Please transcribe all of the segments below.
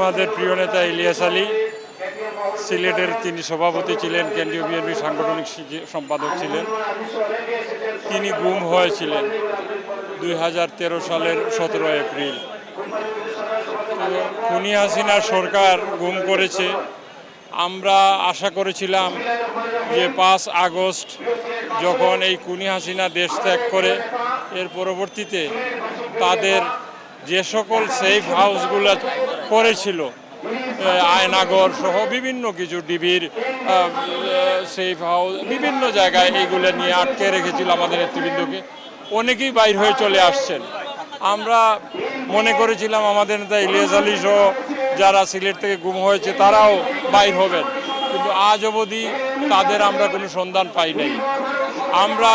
আমাদের প্রিয় নেতা ইলিয়াস আলী। সিলেটের তিনি সভাপতি ছিলেন, কেন্দ্রীয় বিএনপি সাংগঠনিক সম্পাদক ছিলেন। তিনি গুম হয়েছিলেন দুই হাজার তেরো সালের সতেরো এপ্রিল। খুনি হাসিনা সরকার গুম করেছে। আমরা আশা করেছিলাম যে পাঁচ আগস্ট যখন এই কুনি হাসিনা দেশ ত্যাগ করে, এর পরবর্তীতে তাদের যে সকল সেফ হাউসগুলো করেছিল। আয়নাগর সহ বিভিন্ন কিছু ডিবির সেফ হাউস, বিভিন্ন জায়গায় এইগুলো নিয়ে আটকে রেখেছিল আমাদের নেতৃবৃন্দকে। অনেকেই বাইর হয়ে চলে আসছেন। আমরা মনে করেছিলাম আমাদের নেতা ইলিয়াস আলী সহ যারা সিলেট থেকে গুম হয়েছে তারাও বাইর হবেন। কিন্তু আজ অবধি তাদের আমরা কোনো সন্ধান পাই নাই। আমরা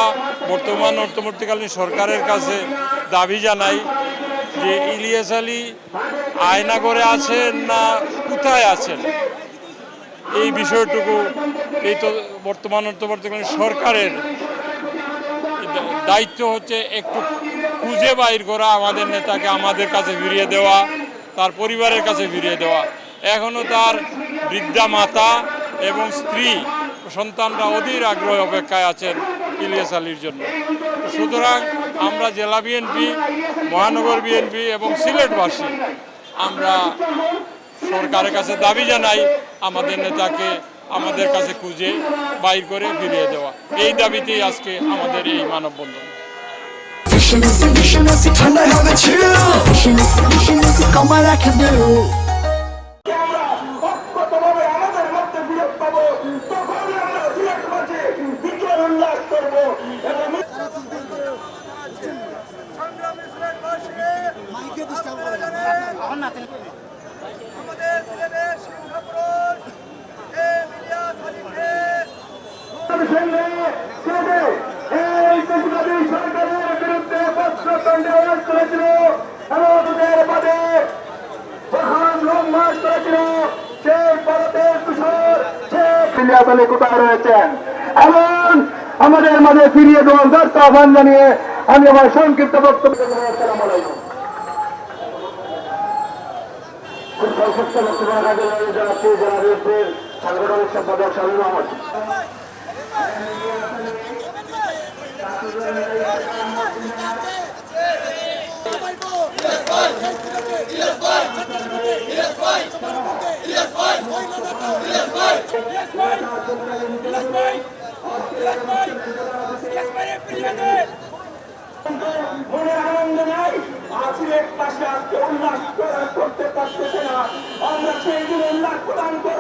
বর্তমান অর্থবর্তীকালীন সরকারের কাছে দাবি জানাই যে ইলিয়াস আলী আয়নাগরে আছেন না কোথায় আছেন? এই বিষয়টুকু এই তো বর্তমান অর্থবর্তীকালীন সরকারের দায়িত্ব হচ্ছে একটু খুঁজে বাইর করা, আমাদের নেতাকে আমাদের কাছে ফিরিয়ে দেওয়া, তার পরিবারের কাছে ফিরিয়ে দেওয়া। এখনও তার বৃদ্ধা মাতা এবং স্ত্রী, সন্তানরা অধীর আগ্রহে অপেক্ষায় আছেন ইলিয়াস আলীর জন্য। সুতরাং আমরা জেলা বিএনপি, মহানগর বিএনপি এবং সিলেটবাসী আমরা সরকারের কাছে দাবি জানাই, আমাদের নেতাকে আমাদের কাছে খুঁজে বাইর করে ফিরিয়ে দেওয়া। এই দাবিতেই আজকে আমাদের এই মানববন্ধন। আমাদের মধ্যে বিরোধ পাবো তখনই আমরা সিলেট মাঝে উল্লাস করব এবং আমাদের সিলেটের সিংহপুর এই মিডিয়া সালিমকে এই দেশবাদী সরকারের বিরুদ্ধে বস্ত্রদণ্ডে আওয়াজ করেছিল এবং ওদের পদে যখন লং মার্চ করেছিল সেই ভারতের তুষার ইলিয়াস আলী কোথায় আমাদের মাঝে ফিরিয়ে দেওয়ার দর্শক আহ্বান জানিয়ে আমি আমার সংক্ষিপ্ত বক্তব্য সংক্ষিপ্ত বক্তব্য রাখেন জানাচ্ছি জেলা বিএনপির সাংগঠনিক সম্পাদক পাশে আজকে উল্লাস করা- করতে পারতেছে না আমরা সেই দিন প্রদান করব